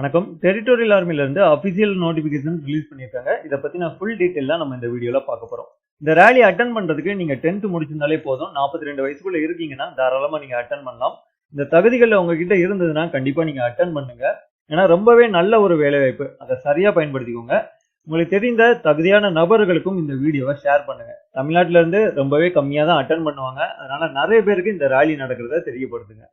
வணக்கம். டெரிட்டோரியல் ஆர்மிலேருந்து official notification release பண்ணியிருக்காங்க. இதை பற்றி நான் ஃபுல் டீட்டெயில் தான் நம்ம இந்த வீடியோவில் பார்க்க போகிறோம் இந்த ரேலி அட்டன் பண்ணுறதுக்கு நீங்கள் டென்த்து முடிச்சிருந்தாலே போதும். நாற்பத்தி ரெண்டு வயசுக்குள்ளே இருக்கீங்கன்னா தாராளமாக நீங்கள் அட்டன் பண்ணலாம். இந்த தகுதிகளில் உங்ககிட்ட இருந்ததுன்னா கண்டிப்பாக நீங்கள் அட்டன் பண்ணுங்க. ஏன்னா ரொம்பவே நல்ல ஒரு வேலைவாய்ப்பு. அதை சரியாக பயன்படுத்திக்கோங்க. உங்களுக்கு தெரிந்த தகுதியான நபர்களுக்கும் இந்த வீடியோவை ஷேர் பண்ணுங்க. தமிழ்நாட்டிலேருந்து ரொம்பவே கம்மியாக தான் அட்டன் பண்ணுவாங்க. அதனால் நிறைய பேருக்கு இந்த ரேலி நடக்கிறத தெரியப்படுத்துங்க.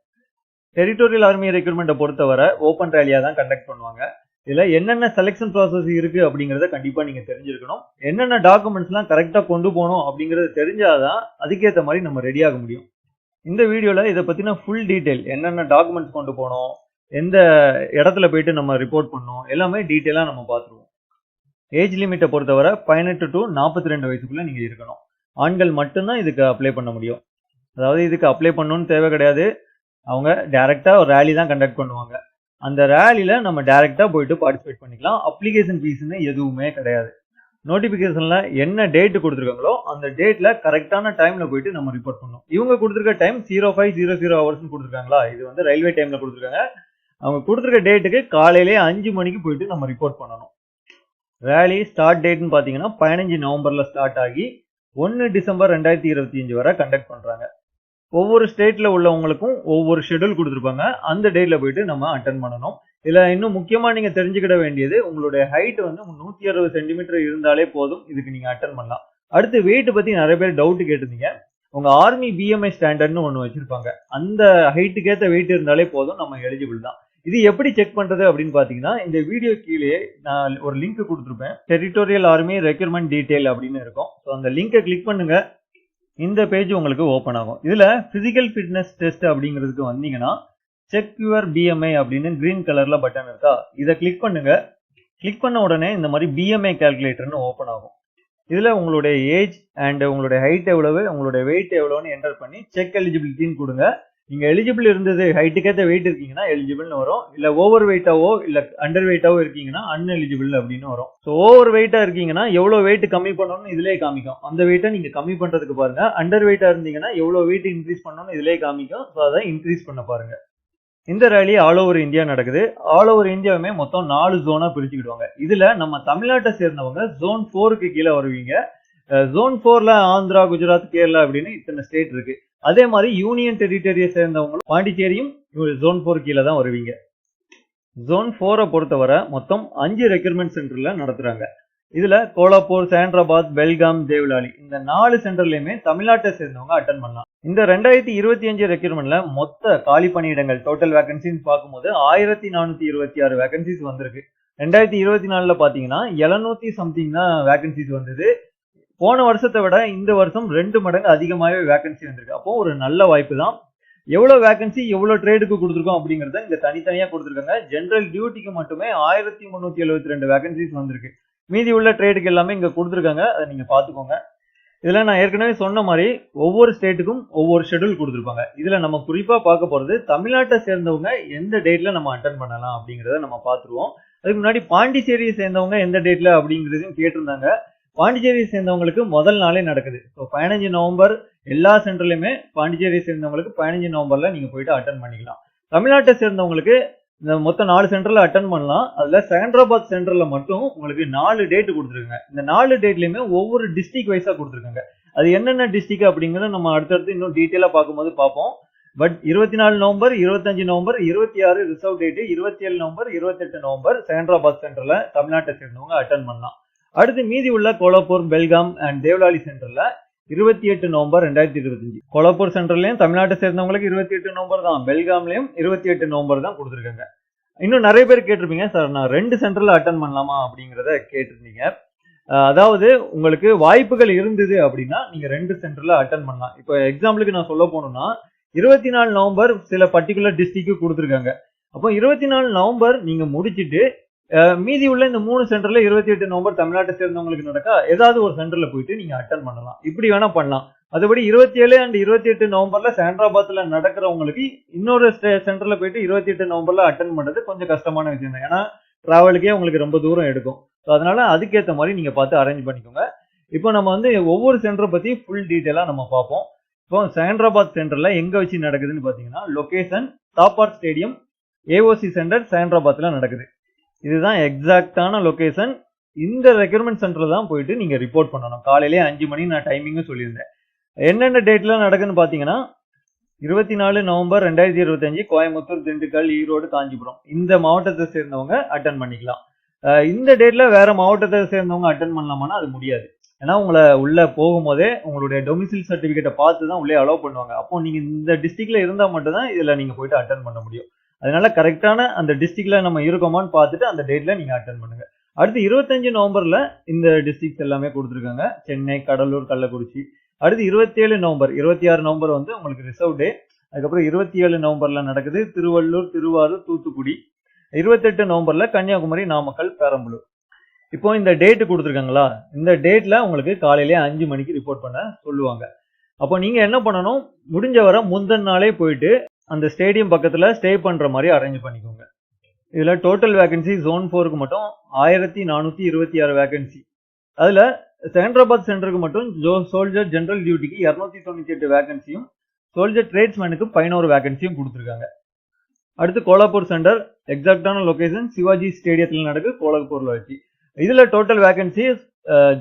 டெரிட்டோரியல் ஆர்மி ரெக்ரூட்மெண்ட்டை பொறுத்தவரை ஓப்பன் ரேலியாக தான் கண்டக்ட் பண்ணுவாங்க. இதில் என்னென்ன செலெக்ஷன் ப்ராசஸ் இருக்குது அப்படிங்கிறத கண்டிப்பாக நீங்கள் தெரிஞ்சிருக்கணும். என்னென்ன டாக்குமெண்ட்ஸ்லாம் கரெக்டாக கொண்டு போகணும் அப்படிங்கிறத தெரிஞ்சாதான் அதுக்கேற்ற மாதிரி நம்ம ரெடியாக முடியும். இந்த வீடியோவில் இதை பற்றின ஃபுல் டீட்டெயில் என்னென்ன டாக்குமெண்ட்ஸ் கொண்டு போகணும் எந்த இடத்துல போயிட்டு நம்ம ரிப்போர்ட் பண்ணணும் எல்லாமே டீட்டெயிலாக நம்ம பார்த்துருவோம். ஏஜ் லிமிட்டை பொறுத்தவரை பதினெட்டு டு நாற்பத்தி ரெண்டு வயசுக்குள்ளே நீங்கள் இருக்கணும். ஆண்கள் மட்டும்தான் இதுக்கு அப்ளை பண்ண முடியும். அதாவது இதுக்கு அப்ளை பண்ணணும்னு தேவை கிடையாது. அவங்க டைரெக்டாக ஒரு ரேலி தான் கண்டக்ட் பண்ணுவாங்க. அந்த ரேலியில் நம்ம டைரெக்டாக போயிட்டு பார்ட்டிசிபேட் பண்ணிக்கலாம். அப்ளிகேஷன் ஃபீஸ்னு எதுவுமே கிடையாது. நோட்டிஃபிகேஷனில் என்ன டேட்டு கொடுத்துருக்காங்களோ அந்த டேட்டில் கரெக்டான டைமில் போயிட்டு நம்ம ரிப்போர்ட் பண்ணணும். இவங்க கொடுத்துருக்க time zero five zero zero ஹவர்ஸ்னு கொடுத்துருக்காங்களா? இது வந்து ரயில்வே டைமில் கொடுத்துருக்காங்க. அவங்க கொடுத்துருக்க டேட்டுக்கு காலையிலே அஞ்சு மணிக்கு போயிட்டு நம்ம ரிப்போர்ட் பண்ணணும். ரேலி ஸ்டார்ட் டேட்னு பார்த்தீங்கன்னா பதினஞ்சு நவம்பரில் ஸ்டார்ட் ஆகி ஒன்று டிசம்பர் ரெண்டாயிரத்தி இருபத்தி அஞ்சு வரை கண்டக்ட் பண்ணுறாங்க ஒவ்வொரு ஸ்டேட்ல உள்ளவங்களுக்கும் ஒவ்வொரு ஷெடியூல் கொடுத்துருப்பாங்க. அந்த டேட்ல போயிட்டு நம்ம அட்டன் பண்ணணும். இதில் இன்னும் முக்கியமாக நீங்கள் தெரிஞ்சுக்கிட வேண்டியது உங்களுடைய ஹைட் வந்து நூற்றி அறுபது சென்டிமீட்டர் இருந்தாலே போதும். இதுக்கு நீங்கள் அட்டன் பண்ணலாம். அடுத்து வெயிட் பற்றி நிறைய பேர் டவுட் கேட்டிருந்தீங்க. உங்கள் ஆர்மி பிஎம்ஐ ஸ்டாண்டர்ட்னு ஒன்று வச்சுருப்பாங்க. அந்த ஹைட்டுக்கேற்ற வெயிட் இருந்தாலே போதும். நம்ம எலிஜிபிள் தான். இது எப்படி செக் பண்ணுறது அப்படின்னு பார்த்தீங்கன்னா இந்த வீடியோ கீழே நான் ஒரு லிங்க் கொடுத்துருப்பேன். டெரிட்டோரியல் ஆர்மி ரெக்யூர்மெண்ட் டீட்டெயில் அப்படின்னு இருக்கும். ஸோ அந்த லிங்கை கிளிக் பண்ணுங்கள் இந்த பேஜ் உங்களுக்கு ஓப்பன் ஆகும். இதில் ஃபிசிக்கல் ஃபிட்னஸ் டெஸ்ட் அப்படிங்கிறதுக்கு வந்தீங்கன்னா செக் யுவர் பிஎம்ஐ அப்படின்னு க்ரீன் கலரில் பட்டன் இருக்கா? இதை கிளிக் பண்ணுங்க. கிளிக் பண்ண உடனே இந்த மாதிரி பிஎம்ஐ கால்குலேட்டர்னு ஓப்பன் ஆகும். இதில் உங்களுடைய ஏஜ் அண்ட் உங்களுடைய ஹைட் எவ்வளவு உங்களுடைய வெயிட் எவ்வளோன்னு என்டர் பண்ணி செக் எலிஜிபிலிட்டின்னு கொடுங்க. நீங்க எலிஜிபிள் இருந்தது ஹைட்டுக்கேற்ற வெயிட் இருக்கீங்கன்னா எலிஜிபிள்னு வரும். இல்ல ஓவர் வெயிட்டாவோ இல்ல அண்டர் வெயிட்டாவோ இருக்கீங்கன்னா அன்எலிஜிபிள் அப்படின்னு வரும். ஸோ ஓவர் வெயிட்டா இருக்கீங்கன்னா எவ்வளவு வெயிட் கம்மி பண்ணணும்னு இதுலயே காமிக்கும். அந்த வெயிட்டை நீங்க கம்மி பண்றதுக்கு பாருங்க. அண்டர் வெயிட்டா இருந்தீங்கன்னா எவ்வளவு வெயிட் இன்க்ரீஸ் பண்ணணும்னு இதுலயே காமிக்கும். ஸோ அதை இன்க்ரீஸ் பண்ண பாருங்க. இந்த ரேலி ஆல் ஓவர் இந்தியா நடக்குது. ஆல் ஓவர் இந்தியாவுமே மொத்தம் நாலு ஜோனா பிரிச்சுக்கிடுவாங்க. இதுல நம்ம தமிழ்நாட்டை சேர்ந்தவங்க ஜோன் ஃபோருக்கு கீழே வருவீங்க. ஜோன் ஃபோர்ல ஆந்திரா குஜராத் கேரளா அப்படின்னு இத்தனை ஸ்டேட் இருக்கு. அதே மாதிரி யூனியன் டெரிட்டரியை சேர்ந்தவங்களும் பாண்டிச்சேரியும் ஜோன் ஃபோர் கீழே தான் வருவீங்க. ஜோன் ஃபோரை பொறுத்தவரை மொத்தம் அஞ்சு ரெக்ரூட்மெண்ட் சென்டரில் நடத்துகிறாங்க இதில் கோலாப்பூர் சேண்ட்ராபாத் பெல்காம் தேவ்லாலி இந்த நாலு சென்டர்லையுமே தமிழ்நாட்டை சேர்ந்தவங்க அட்டன் பண்ணலாம். இந்த ரெண்டாயிரத்தி இருபத்தி அஞ்சு ரெக்யூர்மெண்ட்ல மொத்த காலி பணியிடங்கள் டோட்டல் வேகன்சின்னு பார்க்கும்போது ஆயிரத்தி நானூற்றி இருபத்தி ஆறு வேகன்சிஸ் வந்திருக்கு. ரெண்டாயிரத்தி இருபத்தி நாலுல பார்த்தீங்கன்னா எழுநூத்தி சம்திங் தான் வேகன்சிஸ் வந்தது. போன வருஷத்தை விட இந்த வருஷம் ரெண்டு மடங்கு அதிகமாகவே வேகன்சி வந்திருக்கு. அப்போ ஒரு நல்ல வாய்ப்பு தான் எவ்வளோ வேகன்சி எவ்வளோ ட்ரேடுக்கு கொடுத்துருக்கோம் அப்படிங்கிறத இங்கே தனித்தனியாக கொடுத்துருக்காங்க. ஜென்ரல் டியூட்டிக்கு மட்டுமே ஆயிரத்தி முந்நூற்றி எழுபத்தி ரெண்டு வேகன்சிஸ் வந்திருக்கு. மீதி உள்ள ட்ரேடுக்கு எல்லாமே இங்கே கொடுத்துருக்காங்க. அதை நீங்கள் பார்த்துக்கோங்க. இதில் நான் ஏற்கனவே சொன்ன மாதிரி ஒவ்வொரு ஸ்டேட்டுக்கும் ஒவ்வொரு ஷெடியூல் கொடுத்துருப்பாங்க. இதில் நம்ம குறிப்பாக பார்க்க போகிறது தமிழ்நாட்டை சேர்ந்தவங்க எந்த டேட்டில் நம்ம அட்டன் பண்ணலாம் அப்படிங்கிறத நம்ம பார்த்துருவோம். அதுக்கு முன்னாடி பாண்டிச்சேரியை சேர்ந்தவங்க எந்த டேட்டில் அப்படிங்கிறதையும் கேட்டிருந்தாங்க. பாண்டிச்சேரியை சேர்ந்தவங்களுக்கு முதல் நாளே நடக்குது. ஸோ பதினஞ்சு நவம்பர் எல்லா சென்டர்லையுமே பாண்டிச்சேரியை சேர்ந்தவங்களுக்கு பதினஞ்சு நவம்பரில் நீங்கள் போயிட்டு அட்டன் பண்ணிக்கலாம். தமிழ்நாட்டை சேர்ந்தவங்களுக்கு இந்த மொத்தம் நாலு சென்டரில் அட்டன் பண்ணலாம். அதில் செகண்டராபாத் சென்டரில் மட்டும் உங்களுக்கு நாலு டேட் கொடுத்துருக்குங்க. இந்த நாலு டேட்லையுமே ஒவ்வொரு டிஸ்ட்ரிக் வைஸாக கொடுத்துருக்காங்க. அது என்னென்ன டிஸ்ட்ரிக் அப்படிங்கிறத நம்ம அடுத்தடுத்து இன்னும் டீட்டெயிலாக பார்க்கும்போது பார்ப்போம். பட் இருபத்தி நாலு நவம்பர் இருபத்தஞ்சு நவம்பர் இருபத்தி ஆறு ரிசர்வ் டேட்டு இருபத்தி ஏழு நவம்பர் இருபத்தெட்டு நவம்பர் செகண்டராபாத் சென்டரில் தமிழ்நாட்டை சேர்ந்தவங்க அட்டன் பண்ணலாம். அடுத்து மீதி உள்ள கோலாப்பூர் பெல்காம் அண்ட் தேவலாலி சென்டர்ல இருபத்தி எட்டு நவம்பர் ரெண்டாயிரத்தி இருபத்தஞ்சு. கோலாப்பூர் சென்டர்லயும் தமிழ்நாட்டை சேர்ந்தவங்களுக்கு இருபத்தி எட்டு நவம்பர் தான். பெல்காம்லயும் இருபத்தி எட்டு நவம்பர் தான் கொடுத்துருக்காங்க. இன்னும் நிறைய பேர் கேட்டிருப்பீங்க சார் நான் ரெண்டு சென்டர்ல அட்டன் பண்ணலாமா? அப்படிங்கிறத கேட்டிருந்தீங்க. அதாவது உங்களுக்கு வாய்ப்புகள் இருந்தது அப்படின்னா நீங்க ரெண்டு சென்டர்ல அட்டன் பண்ணலாம். இப்போ எக்ஸாம்பிளுக்கு நான் சொல்ல போனோம்னா இருபத்தி நாலு நவம்பர் சில பர்டிகுலர் டிஸ்ட்ரிக்ட் கொடுத்துருக்காங்க. அப்போ இருபத்தி நாலு நவம்பர் நீங்க முடிச்சுட்டு மீதி உள்ள இந்த மூணு சென்டர்ல இருபத்தி எட்டு நவம்பர் தமிழ்நாட்டை சேர்ந்தவங்களுக்கு நடக்கா ஏதாவது ஒரு சென்டர்ல போயிட்டு நீங்க அட்டன் பண்ணலாம். இப்படி வேணா பண்ணலாம். அதுபடி இருபத்தி ஏழு அண்ட் இருபத்தி எட்டு நவம்பர்ல சேண்ட்ராபாத்ல நடக்கிறவங்களுக்கு இன்னொரு சென்டர்ல போயிட்டு இருபத்தி எட்டு நவம்பர்ல அட்டன் பண்றது கொஞ்சம் கஷ்டமான விஷயம் தான். ஏன்னா டிராவலுக்கே உங்களுக்கு ரொம்ப தூரம் எடுக்கும். ஸோ அதனால அதுக்கேற்ற மாதிரி நீங்க பார்த்து அரேஞ்ச் பண்ணிக்கோங்க. இப்போ நம்ம வந்து ஒவ்வொரு சென்டரை பத்தி ஃபுல் டீட்டெயிலா நம்ம பார்ப்போம். இப்போ சைன்ராபாத் சென்டர்ல எங்க வச்சு நடக்குதுன்னு பாத்தீங்கன்னா location Thapar stadium AOC centre சேண்ட்ராபாத்தில் நடக்குது. இதுதான் எக்ஸாக்டான லொக்கேஷன் இந்த ரெக்யூர்மெண்ட் சென்டரில் தான் போயிட்டு நீங்கள் ரிப்போர்ட் பண்ணணும். காலையிலே அஞ்சு மணி நான் டைமிங்கும் சொல்லியிருந்தேன். என்னென்ன டேட்லாம் நடக்குதுன்னு பார்த்தீங்கன்னா இருபத்தி நாலு நவம்பர் ரெண்டாயிரத்தி இருபத்தஞ்சு கோயம்புத்தூர் திண்டுக்கல் ஈரோடு காஞ்சிபுரம். இந்த மாவட்டத்தை சேர்ந்தவங்க அட்டன் பண்ணிக்கலாம். இந்த டேட்ல வேற மாவட்டத்தை சேர்ந்தவங்க அட்டன் பண்ணலாமான்னா அது முடியாது. ஏன்னா உங்களை உள்ள போகும்போதே உங்களுடைய டொமிசில் சர்டிபிகேட்டை பார்த்து தான் உள்ளே அலோவ் பண்ணுவாங்க. அப்போ நீங்க இந்த டிஸ்ட்ரிக்ட்ல இருந்தா மட்டும் தான் இதுல நீங்க போயிட்டு அட்டன் பண்ண முடியும். அதனால கரெக்டான அந்த டிஸ்ட்ரிக்ட்ல நம்ம இருக்கோமான்னு பார்த்துட்டு அந்த டேட்ல நீங்க அட்டன் பண்ணுங்க. அடுத்து இருபத்தஞ்சு நவம்பர்ல இந்த டிஸ்ட்ரிக்ட்ஸ் எல்லாமே கொடுத்துருக்காங்க. சென்னை கடலூர் கள்ளக்குறிச்சி. அடுத்து இருபத்தேழு நவம்பர் இருபத்தி ஆறு நவம்பர் வந்து உங்களுக்கு ரிசர்வ் டே அதுக்கப்புறம் இருபத்தி ஏழு நவம்பர்ல நடக்குது திருவள்ளூர் திருவாரூர் தூத்துக்குடி. இருபத்தெட்டு நவம்பர்ல கன்னியாகுமரி நாமக்கல் பெரம்பலூர். இப்போ இந்த டேட் கொடுத்துருக்காங்களா? இந்த டேட்ல உங்களுக்கு காலையிலேயே அஞ்சு மணிக்கு ரிப்போர்ட் பண்ண சொல்லுவாங்க. அப்போ நீங்க என்ன பண்ணணும்? முடிஞ்ச வரை முந்தின நாளே போயிட்டு அந்த ஸ்டேடியம் பக்கத்துல ஸ்டே பண்ற மாதிரி அரேஞ்ச் பண்ணிக்கோங்க. இதுல டோட்டல் வேகன்சி ஜோன் ஃபோருக்கு மட்டும் ஆயிரத்தி நானூத்தி இருபத்தி ஆறு வேகன்சி அதுல செகண்டராபாத் சென்டருக்கு மட்டும் ஜோ சோல்ஜர் ஜென்ரல் டியூட்டிக்கு இரநூத்தி தொண்ணூத்தி எட்டு வேகன்சியும் சோல்ஜர் ட்ரேட்ஸ்மேனுக்கு பதினோரு வேகன்சியும் கொடுத்துருக்காங்க. அடுத்து கோலாப்பூர் சென்டர் எக்ஸாக்டான லொகேஷன் சிவாஜி ஸ்டேடியத்தில் நடக்கு கோலாப்பூரில் வச்சு. இதுல டோட்டல் வேகன்சி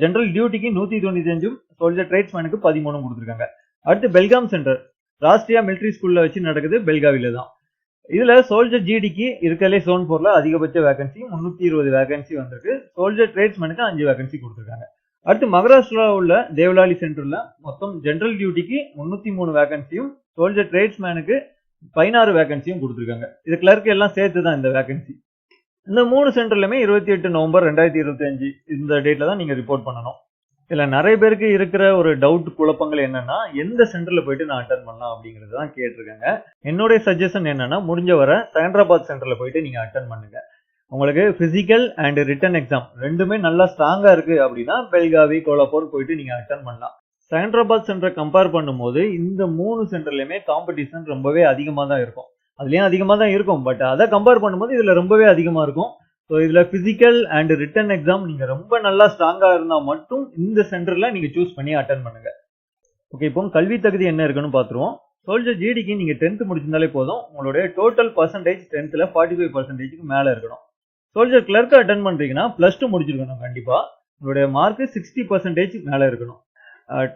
ஜென்ரல் டியூட்டிக்கு நூத்தி தொண்ணூத்தி அஞ்சும் சோல்ஜர் ட்ரேட்ஸ்மேனுக்கு பதிமூணும் கொடுத்துருக்காங்க. அடுத்து பெல்காம் சென்டர் ராஷ்டிரியா மிலிட்ரி ஸ்கூல்ல வச்சு நடக்குது பெல்காவில தான். இதுல சோல்ஜர் ஜிடிக்கு இருக்கலே சோன் போர்ல அதிகபட்ச வேகன்சி முன்னூத்தி இருபது வேகன்சி வந்திருக்கு. சோல்ஜர் ட்ரேட்ஸ்மேனுக்கு அஞ்சு வேகன்சி கொடுத்துருக்காங்க. அடுத்து மகாராஷ்டிரா உள்ள தேவலாலி சென்டர்ல மொத்தம் ஜென்ரல் டியூட்டிக்கு முன்னூத்தி மூணு வேகன்சியும் சோல்ஜர் ட்ரேட்ஸ்மேனுக்கு பதினாறு வேகன்சியும் கொடுத்துருக்காங்க. இது கிளர்க்கு எல்லாம் சேர்த்து தான் இந்த வேகன்சி இந்த மூணு சென்டர்லையுமே இருபத்தி எட்டு நவம்பர் ரெண்டாயிரத்தி இருபத்தி அஞ்சு இந்த டேட்ல தான் நீங்க ரிப்போர்ட் பண்ணணும். இதுல நிறைய பேருக்கு இருக்கிற ஒரு டவுட் குழப்பங்கள் என்னன்னா எந்த சென்டர்ல போயிட்டு நான் அட்டன் பண்ணலாம் அப்படிங்கிறது தான் கேட்டிருக்காங்க. என்னுடைய சஜஷன் என்னன்னா முடிஞ்ச வர செகண்டராபாத் சென்டர்ல போயிட்டு நீங்க அட்டன் பண்ணுங்க. உங்களுக்கு பிசிக்கல் அண்ட் ரிட்டன் எக்ஸாம் ரெண்டுமே நல்லா ஸ்ட்ராங்கா இருக்கு அப்படின்னா பெல்காவி கோலாப்பூர் போயிட்டு நீங்க அட்டன் பண்ணலாம். செகண்டராபாத் சென்டரை கம்பேர் பண்ணும்போது இந்த மூணு சென்டர்லயுமே காம்படிஷன் ரொம்பவே அதிகமாக தான் இருக்கும். அதுலயும் அதிகமாக தான் இருக்கும். பட் அதை கம்பேர் பண்ணும்போது இதுல ரொம்பவே அதிகமாக இருக்கும். ஸோ இதில் ஃபிசிக்கல் அண்ட் ரிட்டன் எக்ஸாம் நீங்கள் ரொம்ப நல்லா ஸ்ட்ராங்காக இருந்தால் மட்டும் இந்த சென்டரில் நீங்கள் சூஸ் பண்ணி அட்டன் பண்ணுங்கள் ஓகே இப்போ கல்வி தகுதி என்ன இருக்குன்னு பார்த்துருவோம் சோல்ஜர் ஜிடிக்கு நீங்கள் டென்த் முடிச்சிருந்தாலே போதும். உங்களுடைய டோட்டல் பர்சன்டேஜ் டென்த்தில் ஃபார்ட்டி ஃபைவ் பர்சன்டேஜ்க்கு மேலே இருக்கணும். சோல்ஜர் கிளர்க்கு அட்டன் பண்ணுறீங்கன்னா ப்ளஸ் டூ முடிச்சிருக்கணும் கண்டிப்பாக உங்களுடைய மார்க்கு சிக்ஸ்டி பர்சன்டேஜ் மேலே இருக்கணும்.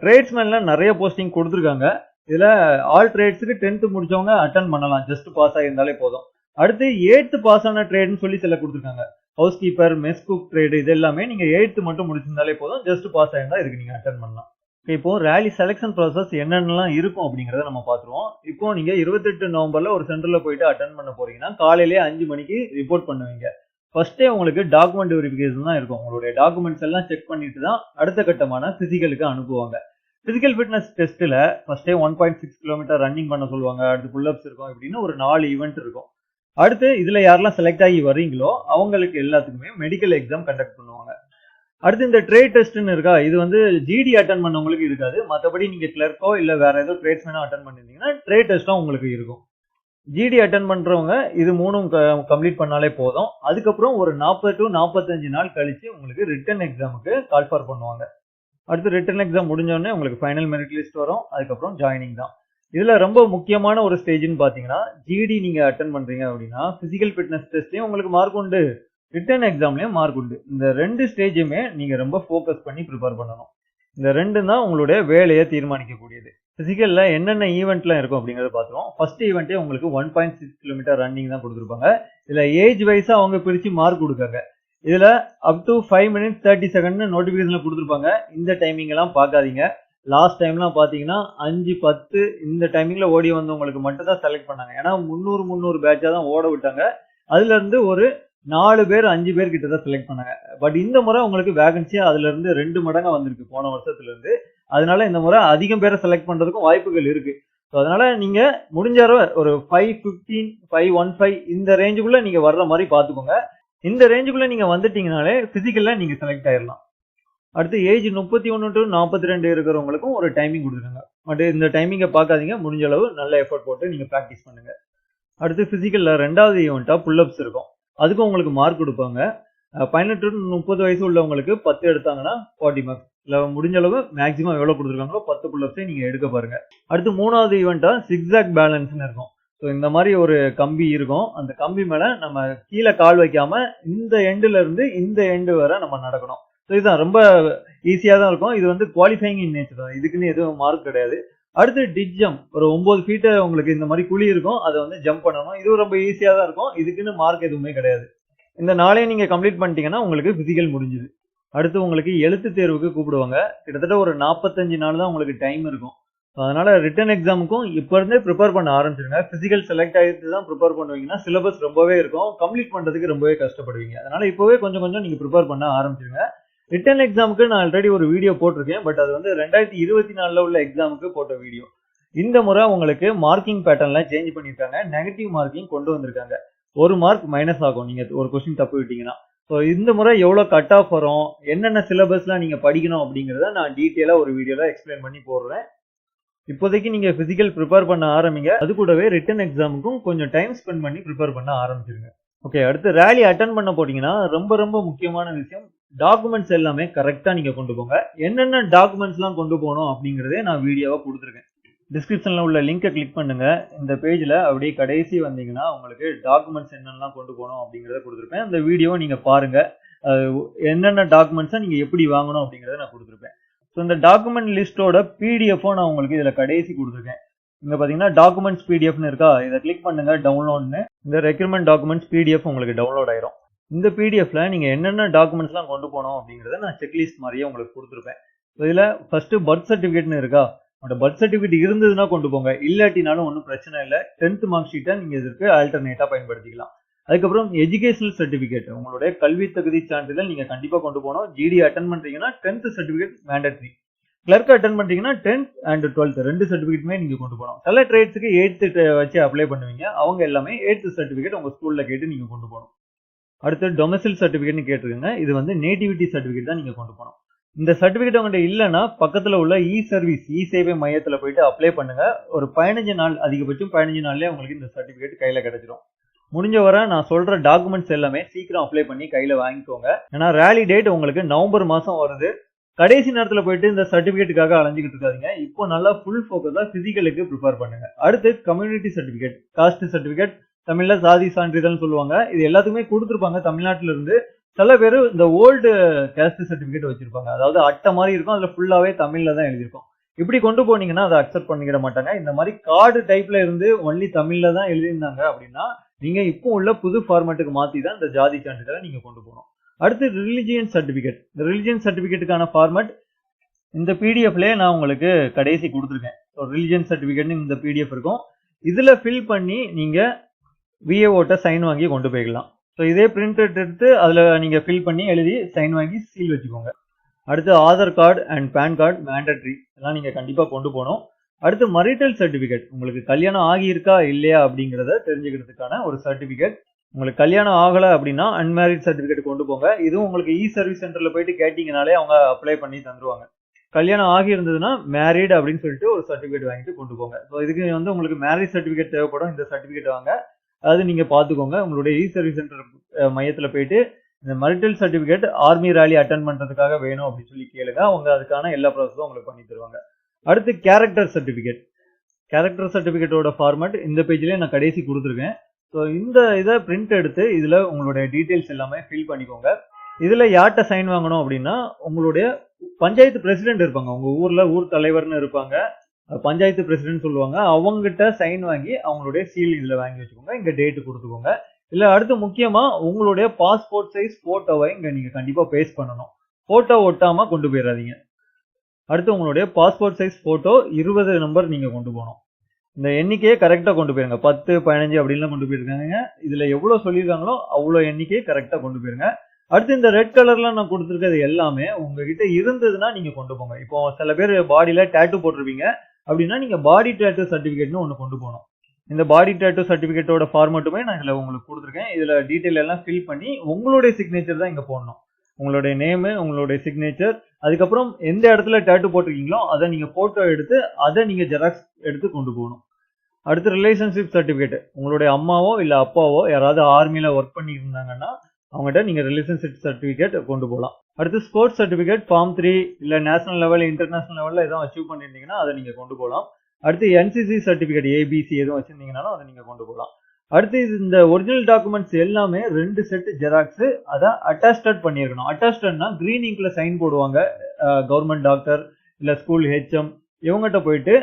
ட்ரேட்ஸ்மேன்ல நிறைய போஸ்டிங் கொடுத்துருக்காங்க. இதில் ஆல் ட்ரேட்ஸுக்கு டென்த்து முடிச்சவங்க அட்டன் பண்ணலாம். ஜஸ்ட் பாஸ் ஆகியிருந்தாலே போதும். அடுத்து எயித்து பாஸ் ஆன ட்ரேடுன்னு சொல்லி சில கொடுத்துருக்காங்க. House keeper mess cook trade இது எல்லாமே நீங்க எயித்து மட்டும் முடிச்சிருந்தாலே போதும். ஜஸ்ட் பாஸ் ஆயிருந்தா இதுக்கு நீங்க அட்டன் பண்ணலாம். இப்போ ரேலி செலெக்ஷன் ப்ராசஸ் என்னென்னலாம் இருக்கும் அப்படிங்கிறத நம்ம பார்த்துருவோம். இப்போ நீங்க இருபத்தெட்டு நவம்பர்ல ஒரு சென்டரில் போயிட்டு அட்டன் பண்ண போறீங்கன்னா காலையிலேயே அஞ்சு மணிக்கு ரிப்போர்ட் பண்ணுவீங்க. ஃபர்ஸ்டே உங்களுக்கு டாக்குமெண்ட் வெரிஃபிகேஷன் தான் இருக்கும். உங்களுடைய டாக்குமெண்ட்ஸ் எல்லாம் செக் பண்ணிட்டு தான் அடுத்த கட்டமான பிசிக்கலுக்கு அனுப்புவாங்க. பிசிக்கல் ஃபிட்னஸ் டெஸ்ட்டில் ஃபர்ஸ்டே one point six kilometre running பண்ண சொல்லுவாங்க. அடுத்து புல்லப்ஸ் இருக்கும். இப்படின்னு ஒரு நாலு ஈவெண்ட் இருக்கும். அடுத்து இதில் யாரெல்லாம் செலக்ட் ஆகி வர்றீங்களோ அவங்களுக்கு எல்லாத்துக்குமே மெடிக்கல் எக்ஸாம் கண்டக்ட் பண்ணுவாங்க. அடுத்து இந்த ட்ரேட் டெஸ்ட்னு இருக்கா இது வந்து ஜிடி அட்டன் பண்ணவங்களுக்கு இருக்காது. மற்றபடி நீங்கள் கிளர்க்கோ இல்லை வேற ஏதோ ட்ரேட்ஸ்மேனோ அட்டன் பண்ணிருந்தீங்கன்னா ட்ரேட் டெஸ்ட்டும் உங்களுக்கு இருக்கும். ஜிடி அட்டன் பண்ணுறவங்க இது மூணும் கம்ப்ளீட் பண்ணாலே போதும். அதுக்கப்புறம் ஒரு நாற்பது டு நாற்பத்தஞ்சு நாள் கழித்து உங்களுக்கு ரிட்டன் எக்ஸாமுக்கு கால்ஃபார் பண்ணுவாங்க. அடுத்து ரிட்டன் எக்ஸாம் முடிஞ்சோடனே உங்களுக்கு ஃபைனல் மெரிட் லிஸ்ட் வரும். அதுக்கப்புறம் ஜாயினிங் தான். இதுல ரொம்ப முக்கியமான ஒரு ஸ்டேஜ்னு பாத்தீங்கன்னா ஜிடி நீங்க அட்டன் பண்றீங்க அப்படின்னா பிசிக்கல் ஃபிட்னஸ் டெஸ்ட்லயும் உங்களுக்கு மார்க் உண்டு. ரிட்டர்ன் எக்ஸாம்லயும் மார்க் உண்டு. இந்த ரெண்டு ஸ்டேஜுமே நீங்க ரொம்ப ஃபோக்கஸ் பண்ணி ப்ரிப்பேர் பண்ணணும். இந்த ரெண்டு தான் உங்களுடைய வேலையை தீர்மானிக்கக்கூடியது. பிசிக்கல்ல என்னென்ன ஈவெண்ட்லாம் இருக்கும் அப்படிங்கறத பார்த்துருவோம் ஃபர்ஸ்ட் ஈவெண்ட்டே உங்களுக்கு one point six kilometre running தான் கொடுத்துருப்பாங்க. இதுல ஏஜ் வைஸா அவங்க பிரிச்சு மார்க் கொடுக்காங்க. இதுல up to five minutes thirty second நோட்டிபிகேஷன்ல கொடுத்துருப்பாங்க. இந்த டைமிங் எல்லாம் பார்க்காதீங்க. லாஸ்ட் டைம்லாம் பார்த்தீங்கன்னா அஞ்சு பத்து இந்த டைமிங்கில் ஓடி வந்தவங்களுக்கு மட்டும் தான் செலக்ட் பண்ணாங்க. ஏன்னா முந்நூறு முந்நூறு பேட்சாக தான் ஓட விட்டாங்க. அதுலேருந்து ஒரு நாலு பேர் அஞ்சு பேர் கிட்ட தான் செலக்ட் பண்ணாங்க. பட் இந்த முறை உங்களுக்கு வேகன்சி அதுலேருந்து ரெண்டு மடங்காக வந்திருக்கு போன வருஷத்துலேருந்து அதனால இந்த முறை அதிகம் பேரை செலக்ட் பண்ணுறதுக்கும் வாய்ப்புகள் இருக்குது ஸோ அதனால நீங்கள் முடிஞ்ச ஒரு five fifteen five one five இந்த ரேஞ்சுக்குள்ளே நீங்கள் வர்ற மாதிரி பார்த்துக்கோங்க இந்த ரேஞ்சுக்குள்ளே நீங்கள் வந்துட்டீங்கனாலே ஃபிசிக்கலில் நீங்கள் செலக்ட் ஆயிடலாம் அடுத்து ஏஜ் முப்பத்தி ஒன்று டு நாற்பத்தி ரெண்டு இருக்கிறவங்களுக்கும் ஒரு டைமிங் கொடுத்துருங்க. பட் இந்த டைமிங்கை பார்க்காதீங்க முடிஞ்ச அளவு நல்ல எஃபர்ட் போட்டு நீங்கள் ப்ராக்டிஸ் பண்ணுங்க. அடுத்து ஃபிசிக்கலில் ரெண்டாவது ஈவெண்ட்டாக புல்லப்ஸ் இருக்கும். அதுக்கும் உங்களுக்கு மார்க் கொடுப்பாங்க. பதினெட்டு முப்பது வயசு உள்ளவங்களுக்கு பத்து எடுத்தாங்கன்னா ஃபார்ட்டி மார்க்ஸ் இல்லை முடிஞ்ச அளவு மேக்ஸிமம் எவ்வளோ கொடுத்துருக்காங்களோ பத்து புல்லப்ஸே நீங்கள் எடுக்க பாருங்க. அடுத்து மூணாவது ஈவெண்ட்டாக சிக்ஸாக் பேலன்ஸ்னு இருக்கும். ஸோ இந்த மாதிரி ஒரு கம்பி இருக்கும். அந்த கம்பி மேலே நம்ம கீழே கால் வைக்காம இந்த எண்டுல இருந்து இந்த எண்டு வரை நம்ம நடக்கணும். ஸோ இதுதான். ரொம்ப ஈஸியாக தான் இருக்கும். இது வந்து குவாலிஃபைங் இன் நேச்சர் தான். இதுக்குன்னு எதுவும் மார்க் கிடையாது. அடுத்து டிச் ஜம்ப் ஒரு ஒம்பது ஃபீட்டு உங்களுக்கு இந்த மாதிரி குழி இருக்கும். அதை வந்து ஜம்ப் பண்ணணும். இதுவும் ரொம்ப ஈஸியாக தான் இருக்கும். இதுக்குன்னு மார்க் எதுவுமே கிடையாது. இந்த நாளையும் நீங்கள் கம்ப்ளீட் பண்ணிட்டீங்கன்னா உங்களுக்கு ஃபிசிக்கல் முடிஞ்சுது. அடுத்து உங்களுக்கு எழுத்து தேர்வுக்கு கூப்பிடுவாங்க. கிட்டத்தட்ட ஒரு நாற்பத்தஞ்சு நாள் தான் உங்களுக்கு டைம் இருக்கும். ஸோ அதனால் ரிட்டன் எக்ஸாமுக்கும் இப்போ இருந்தே ப்ரிப்பேர் பண்ண ஆரம்பிச்சிருங்க. ஃபிசிக்கல் செலக்ட் ஆகிட்டு தான் ப்ரிப்பேர் பண்ணுவீங்கன்னா சிலபஸ் ரொம்பவே இருக்கும். கம்ப்ளீட் பண்ணுறதுக்கு ரொம்பவே கஷ்டப்படுவீங்க. அதனால் இப்போவே கொஞ்சம் கொஞ்சம் நீங்கள் ப்ரிப்பேர் பண்ண ஆரம்பிச்சிருங்க. ரிட்டர்ன் எக்ஸாமுக்கு நான் ஆல்ரெடி ஒரு வீடியோ போட்டிருக்கேன் பட் அது வந்து ரெண்டாயிரத்தி இருபத்தி நாலில் உள்ள எக்ஸாமுக்கு போட்ட வீடியோ இந்த முறை உங்களுக்கு மார்க்கிங் பேட்டர்ன்லாம் சேஞ்ச் பண்ணியிருக்காங்க. நெகட்டிவ் மார்க்கிங் கொண்டு வந்திருக்காங்க. ஒரு மார்க் மைனஸ் ஆகும். நீங்க ஒரு கொஸ்டின் தப்பு விட்டீங்கன்னா. ஸோ இந்த முறை எவ்வளோ கட் ஆஃப் வரும்? என்னென்ன சிலபஸ்லாம் நீங்க படிக்கணும் அப்படிங்கிறத நான் டீட்டெயிலாக ஒரு வீடியோவில் எக்ஸ்பிளைன் பண்ணி போடுறேன். இப்போதைக்கு நீங்க பிசிக்கல் ப்ரிப்பேர் பண்ண ஆரம்பிங்க. அது கூடவே ரிட்டன் எக்ஸாமுக்கும் கொஞ்சம் டைம் ஸ்பெண்ட் பண்ணி ப்ரிப்பேர் பண்ண ஆரம்பிச்சிருங்க. ஓகே அடுத்து ரேலி அட்டன் பண்ண போட்டிங்கன்னா ரொம்ப ரொம்ப முக்கியமான விஷயம். டாக்குமெண்ட்ஸ் எல்லாமே கரெக்டாக நீங்கள் கொண்டு போங்க. என்னென்ன டாக்குமெண்ட்ஸ்லாம் கொண்டு போகணும் அப்படிங்கிறதே நான் வீடியோவாக கொடுத்துருக்கேன். டிஸ்கிரிப்ஷனில் உள்ள லிங்கை கிளிக் பண்ணுங்க. இந்த பேஜில் அப்படியே கடைசி வந்தீங்கன்னா உங்களுக்கு டாக்குமெண்ட்ஸ் என்னென்னலாம் கொண்டு போகணும் அப்படிங்கிறத கொடுத்துருப்பேன். அந்த வீடியோவை நீங்கள் பாருங்கள் என்னென்ன டாக்குமெண்ட்ஸை நீங்கள் எப்படி வாங்கணும் அப்படிங்கிறத நான் கொடுத்துருப்பேன். ஸோ இந்த டாக்குமெண்ட் லிஸ்ட்டோட பிடிஎஃபும் நான் உங்களுக்கு இதில் கடைசி கொடுத்துருக்கேன். இங்கே பார்த்தீங்கன்னா டாக்குமெண்ட்ஸ் பிடிஎஃப்னு இருக்கா? இதை கிளிக் பண்ணுங்க டவுன்லோட்னு இந்த ரெக்யூர்மெண்ட் டாக்குமெண்ட்ஸ் பிடிஎஃப் உங்களுக்கு டவுன்லோட் ஆயிரும். இந்த பிடிஎஃப்ல நீங்க என்னென்ன டாக்குமெண்ட்ஸ்லாம் கொண்டு போகணும் அப்படிங்கிறத நான் செக்லிஸ்ட் மாதிரியே உங்களுக்கு கொடுத்துருப்பேன். ஸோ இதில் ஃபர்ஸ்ட் பர்த் சர்டிஃபிகேட்னு இருக்கா? உங்களோட பர்த் சர்டிஃபிகேட் இருந்ததுன்னா கொண்டு போங்க. இல்லாட்டினாலும் ஒன்றும் பிரச்சனை இல்லை. டென்த் மார்க் ஷீட்டை நீங்கள் இதற்கு ஆல்டர்னேட்டாக பயன்படுத்திக்கலாம். அதுக்கப்புறம் எஜுகேஷனல் சர்டிஃபிகேட் உங்களுடைய கல்வி தகுதி சான்றிதழ் நீங்கள் கண்டிப்பாக கொண்டு போகணும். ஜிடி அட்டன் பண்ணுறீங்கன்னா tenth certificate mandatory clerk attend பண்ணுறீங்கன்னா டென்த் அண்ட் டுவெல்த் ரெண்டு சர்டிஃபிகேட்டுமே நீங்கள் கொண்டு போகணும். சில ட்ரேட்ஸுக்கு எயித்து வச்சு அப்ளை பண்ணுவீங்க. அவங்க எல்லாமே எயித்து சர்டிஃபிகேட் உங்கள் ஸ்கூலில் கேட்டு நீங்கள் கொண்டு போகணும். அடுத்து டொமசில் சர்டிஃபிகேட்னு கேட்டிருக்கீங்க. இது வந்து நேட்டிவிட்டி சர்டிஃபிகேட் தான் நீங்கள் கொண்டு போகணும். இந்த சர்டிஃபிகேட் உங்கள்கிட்ட இல்லைன்னா பக்கத்தில் உள்ள இ சர்வீஸ் இ சேவை மையத்தில் போயிட்டு அப்ளை பண்ணுங்கள் ஒரு பதினஞ்சு நாள் அதிகபட்சம் பதினஞ்சு நாள்லேயே உங்களுக்கு இந்த சர்டிஃபிகேட் கையில் கிடைச்சிரும். முடிஞ்ச வரை நான் சொல்கிற டாக்குமெண்ட்ஸ் எல்லாமே சீக்கிரம் அப்ளை பண்ணி கையில் வாங்கிக்கோங்க. ஏன்னா ரேலி டேட் உங்களுக்கு நவம்பர் மாதம் வருது. கடைசி நேரத்தில் போயிட்டு இந்த சர்டிஃபிகேட்டுக்காக அலைஞ்சிக்கிட்டு இருக்காதீங்க. இப்போ நல்லா ஃபுல் ஃபோக்கஸாக ஃபிசிக்கலுக்கு ப்ரிப்பேர் பண்ணுங்க. அடுத்து கம்யூனிட்டி சர்டிஃபிகேட் காஸ்ட் சர்டிஃபிகேட் தமிழ்ல சாதி சான்றிதழ்னு சொல்லுவாங்க. இது எல்லாத்துக்குமே கொடுத்துருப்பாங்க தமிழ்நாட்டில இருந்து சில பேர் இந்த ஓல்டு கேஸ்ட் சர்டிஃபிகேட் வச்சிருப்பாங்க. அதாவது அட்டை மாதிரி இருக்கும். அதுல ஃபுல்லாவே தமிழ்ல தான் எழுதியிருக்கும். இப்படி கொண்டு போனீங்கன்னா அதை அக்செப்ட் பண்ணிக்கிட மாட்டாங்க. இந்த மாதிரி கார்டு டைப்ல இருந்து ஒன்லி தமிழ்ல தான் எழுதியிருந்தாங்க அப்படின்னா நீங்க இப்போ உள்ள புது ஃபார்மேட்டுக்கு மாத்தி தான் இந்த ஜாதி சான்றிதழை நீங்க கொண்டு போகணும். அடுத்து ரிலிஜியன் சர்டிபிகேட் இந்த ரிலிஜியன் சர்டிஃபிகேட்டுக்கான ஃபார்மேட் இந்த பிடிஎஃப்லேயே நான் உங்களுக்கு கடைசி கொடுத்துருக்கேன். ஸோ ரிலிஜியன் சர்டிஃபிகேட்னு இந்த பிடிஎஃப் இருக்கும். இதில் ஃபில் பண்ணி நீங்கள் விஏஓட்ட சைன் வாங்கி கொண்டு போய்க்கலாம். ஸோ இதே பிரிண்ட் எடுத்து அதில் நீங்கள் ஃபில் பண்ணி எழுதி சைன் வாங்கி சீல் வச்சுக்கோங்க. அடுத்து Aadhaar card and pan card mandatory இதெல்லாம் நீங்கள் கண்டிப்பாக கொண்டு போகணும். அடுத்து மரிட்டல் சர்டிஃபிகேட் உங்களுக்கு கல்யாணம் ஆகியிருக்கா இல்லையா அப்படிங்கிறத தெரிஞ்சுக்கிறதுக்கான ஒரு சர்டிஃபிகேட் உங்களுக்கு கல்யாணம் ஆகலை அப்படின்னா அன்மேரிட் சர்டிஃபிகேட் கொண்டு போங்க. இதுவும் உங்களுக்கு இ சர்வீஸ் சென்டரில் போயிட்டு கேட்டிங்கனாலே அவங்க அப்ளை பண்ணி தந்துருவாங்க. கல்யாணம் ஆகி இருந்ததுன்னா மேரிட் அப்படின்னு சொல்லிட்டு ஒரு சர்டிஃபிகேட் வாங்கிட்டு கொண்டு போங்க. ஸோ இதுக்கு வந்து உங்களுக்கு மேரேஜ் சர்டிஃபிகேட் தேவைப்படும். இந்த சர்டிஃபிகேட் வாங்க. அது நீங்கள் பார்த்துக்கோங்க உங்களுடைய இ சர்வீஸ் சென்டர் மையத்தில் போயிட்டு இந்த marital certificate army rally attend பண்ணுறதுக்காக வேணும் அப்படின்னு சொல்லி கேளுங்க. அவங்க அதுக்கான எல்லா ப்ராசஸும் உங்களுக்கு பண்ணி தருவாங்க. அடுத்து கேரக்டர் சர்டிஃபிகேட் கேரக்டர் சர்டிஃபிகேட்டோட ஃபார்மேட் இந்த பேஜ்லேயே நான் கடைசி கொடுத்துருக்கேன். ஸோ இந்த இதை பிரிண்ட் எடுத்து இதில் உங்களுடைய டீட்டெயில்ஸ் எல்லாமே ஃபில் பண்ணிக்கோங்க. இதில் யார்கிட்ட சைன் வாங்கணும் அப்படின்னா உங்களுடைய பஞ்சாயத்து பிரசிடென்ட் இருப்பாங்க. உங்கள் ஊரில் ஊர் தலைவர்னு இருப்பாங்க. பஞ்சாயத்து பிரசிடென்ட் சொல்லுவாங்க அவங்ககிட்ட சைன் வாங்கி அவங்களுடைய சீல் இதில் வாங்கி வச்சுக்கோங்க இங்கே டேட்டு கொடுத்துக்கோங்க. இல்லை அடுத்து முக்கியமாக உங்களுடைய பாஸ்போர்ட் சைஸ் ஃபோட்டோவை இங்கே நீங்கள் கண்டிப்பாக பேஸ்ட் பண்ணணும். ஃபோட்டோ ஒட்டாமல் கொண்டு போயிடாதீங்க அடுத்து உங்களுடைய பாஸ்போர்ட் சைஸ் ஃபோட்டோ இருபது நம்பர் நீங்கள் கொண்டு போகணும். இந்த எண்ணிக்கையை கரெக்டாக கொண்டு போயிருங்க. பத்து பதினஞ்சு அப்படின்லாம் கொண்டு போயிருக்காங்க இதில் எவ்வளோ சொல்லியிருக்காங்களோ அவ்வளோ எண்ணிக்கையை கரெக்டாக கொண்டு போயிருங்க. அடுத்து இந்த ரெட் கலர்லாம் நான் கொடுத்துருக்கிறது எல்லாமே உங்ககிட்ட இருந்ததுன்னா நீங்கள் கொண்டு போங்க. இப்போ சில பேர் பாடியில் டேட்டு போட்டிருப்பீங்க. அப்படின்னா நீங்கள் பாடி டேட்டோ சர்டிஃபிகேட்னு ஒன்று கொண்டு போகணும். இந்த பாடி டேட்டோ சர்டிஃபிகேட்டோட ஃபார்மேட்டுமே நான் இதில் உங்களுக்கு கொடுத்துருக்கேன். இதில் டீட்டெயில் எல்லாம் ஃபில் பண்ணி உங்களுடைய சிக்னேச்சர் தான் இங்கே போடணும். உங்களுடைய நேமு உங்களுடைய சிக்னேச்சர் அதுக்கப்புறம் எந்த இடத்துல டேட்டு போட்டிருக்கீங்களோ அதை நீங்கள் ஃபோட்டோ எடுத்து அதை நீங்கள் ஜெராக்ஸ் எடுத்து கொண்டு போகணும். அடுத்து ரிலேஷன்ஷிப் சர்டிஃபிகேட் உங்களுடைய அம்மாவோ இல்லை அப்பாவோ யாராவது ஆர்மியில் ஒர்க் பண்ணியிருந்தாங்கன்னா அவங்ககிட்ட நீங்கள் ரிலேஷன்ஷிப் சர்டிஃபிகேட் கொண்டு போகலாம். அடுத்து ஸ்போர்ட்ஸ் சர்டிஃபிகேட் ஃபார்ம் த்ரீ இல்லை நேஷனல் லெவல் இன்டர்நேஷனல் லெவலில் எதுவும் அச்சீவ் பண்ணியிருந்தீங்கன்னா அதை நீங்கள் கொண்டு போகலாம். அடுத்து என்சிசி சர்டிஃபிகேட் ஏபிசி எதுவும் வச்சிருந்தீங்கனாலும் அதை நீங்கள் கொண்டு போகலாம். அடுத்து இது இந்த ஒரிஜினல் டாக்குமெண்ட்ஸ் எல்லாமே ரெண்டு செட் ஜெராக்ஸ் அதை அட்டாஸ்டட் பண்ணியிருக்கணும். அட்டாஸ்டட்னா கிரீன் இங்க்ல சைன் போடுவாங்க கவர்மெண்ட் டாக்டர் இல்லை ஸ்கூல் ஹெச்எம் இவங்ககிட்ட போயிட்டு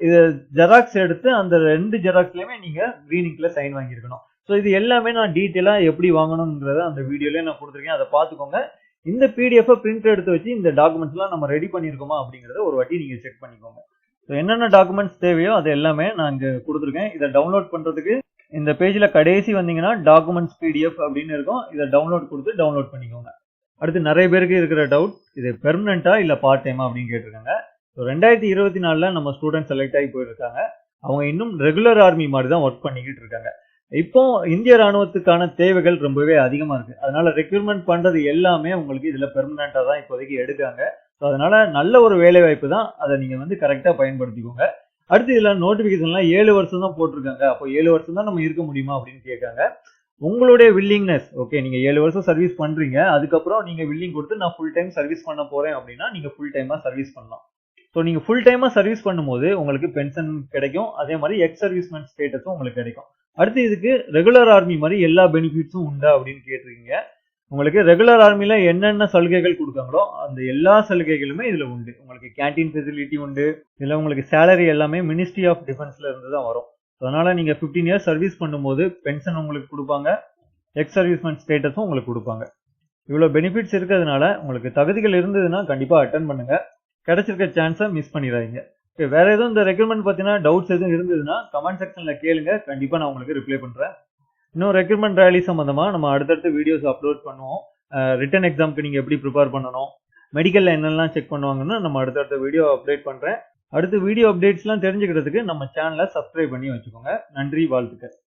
இது ஜெராக்ஸ் எடுத்து அந்த ரெண்டு ஜெராக்ஸ்லயுமே நீங்க கிரீன் இங்க்ல சைன் வாங்கியிருக்கணும். ஸோ இது எல்லாமே நான் டீட்டெயிலாக எப்படி வாங்கணுங்கிறத அந்த வீடியோலேயே நான் கொடுத்துருக்கேன். அதை பார்த்துக்கோங்க. இந்த பிடிஎஃப் பிரிண்ட் எடுத்து வச்சு இந்த டாக்குமெண்ட்ஸ்லாம் நம்ம ரெடி பண்ணியிருக்கோமா அப்படிங்கிறத ஒரு வாட்டி நீங்கள் செக் பண்ணிக்கோங்க. ஸோ என்னென்ன டாக்குமெண்ட்ஸ் தேவையோ அது எல்லாமே நான் இங்கே கொடுத்துருக்கேன். இதை டவுன்லோட் பண்ணுறதுக்கு இந்த பேஜில் கடைசி வந்தீங்கன்னா டாக்குமெண்ட்ஸ் பிடிஎஃப் அப்படின்னு இருக்கும். இதை டவுன்லோட் கொடுத்து டவுன்லோட் பண்ணிக்கோங்க. அடுத்து நிறைய பேருக்கு இருக்கிற டவுட் இது பெர்மனண்டா இல்லை பார்ட் டைமா அப்படின்னு கேட்டிருக்காங்க. ஸோ ரெண்டாயிரத்தி இருபத்தி நாலில் நம்ம ஸ்டூடெண்ட் செலக்ட் ஆகி போயிருக்காங்க. அவங்க இன்னும் ரெகுலர் ஆர்மி மாதிரி தான் ஒர்க் பண்ணிக்கிட்டு இருக்காங்க. இப்போ இந்திய ராணுவத்துக்கான தேவைகள் ரொம்பவே அதிகமா இருக்கு. அதனால ரெக்யூர்மெண்ட் பண்றது எல்லாமே உங்களுக்கு இதுல பெர்மனண்டா தான் இப்போதைக்கு எடுக்காங்க. ஸோ அதனால நல்ல ஒரு வேலை வாய்ப்பு தான். அதை நீங்க வந்து கரெக்டா பயன்படுத்திக்கோங்க. அடுத்து இதுல நோட்டிபிகேஷன்லாம் ஏழு வருஷம் தான் போட்டிருக்காங்க. அப்போ ஏழு வருஷம் தான் நம்ம இருக்க முடியுமா அப்படின்னு கேட்காங்க. உங்களுடைய வில்லிங்னஸ் ஓகே நீங்க ஏழு வருஷம் சர்வீஸ் பண்றீங்க. அதுக்கப்புறம் நீங்க வில்லிங் கொடுத்து நான் ஃபுல் டைம் சர்வீஸ் பண்ண போறேன் அப்படின்னா நீங்க ஃபுல் டைமா சர்வீஸ் பண்ணலாம். ஸோ நீங்க ஃபுல் டைமா சர்வீஸ் பண்ணும்போது உங்களுக்கு பென்ஷன் கிடைக்கும். அதே மாதிரி எக்ஸ் சர்வீஸ்மெண்ட் ஸ்டேட்டஸும் உங்களுக்கு கிடைக்கும். அடுத்து இதுக்கு ரெகுலர் ஆர்மி மாதிரி எல்லா பெனிஃபிட்ஸும் உண்டா அப்படின்னு கேட்டிருக்கீங்க. உங்களுக்கு ரெகுலர் ஆர்மியில் என்னென்ன சலுகைகள் கொடுக்காங்களோ அந்த எல்லா சலுகைகளுமே இதில் உண்டு. உங்களுக்கு கேண்டீன் ஃபெசிலிட்டி உண்டு. இதில் உங்களுக்கு சேலரி எல்லாமே மினிஸ்ட்ரி ஆஃப் டிஃபென்ஸில் இருந்து தான் வரும். அதனால் நீங்கள் ஃபிஃப்டீன் இயர்ஸ் சர்வீஸ் பண்ணும்போது பென்ஷன் உங்களுக்கு கொடுப்பாங்க. எக்ஸ் சர்வீஸ்மெண்ட் ஸ்டேட்டஸும் உங்களுக்கு கொடுப்பாங்க. இவ்வளோ பெனிஃபிட்ஸ் இருக்கிறதுனால உங்களுக்கு தகுதிகள் இருந்ததுன்னா கண்டிப்பாக அட்டன் பண்ணுங்கள் கிடைச்சிருக்க சான்ஸை மிஸ் பண்ணிடாதீங்க. வேற எதுவும் இந்த ரெக்ரூட்மெண்ட் பார்த்தீங்கன்னா டவுட்ஸ் எதுவும் இருந்ததுன்னா கமெண்ட் செக்ஷன்ல கேளுங்க. கண்டிப்பாக நான் உங்களுக்கு ரிப்ளை பண்ணுறேன் இன்னும் ரெக்ரூட்மெண்ட் ரேலி சம்மந்தமாக நம்ம அடுத்தடுத்த வீடியோஸ் அப்லோட் பண்ணுவோம். ரிட்டன் எக்ஸாம்க்கு நீங்க எப்படி ப்ரிப்பேர் பண்ணணும்? மெடிக்கல்ல என்னெல்லாம் செக் பண்ணுவாங்கன்னு நம்ம அடுத்தடுத்த வீடியோ அப்டேட் பண்றேன். அடுத்து வீடியோ அப்டேட்ஸ்லாம் தெரிஞ்சுக்கிறதுக்கு நம்ம சேனலை சப்ஸ்கிரைப் பண்ணி வச்சுக்கோங்க. நன்றி வாழ்த்துக்கள்.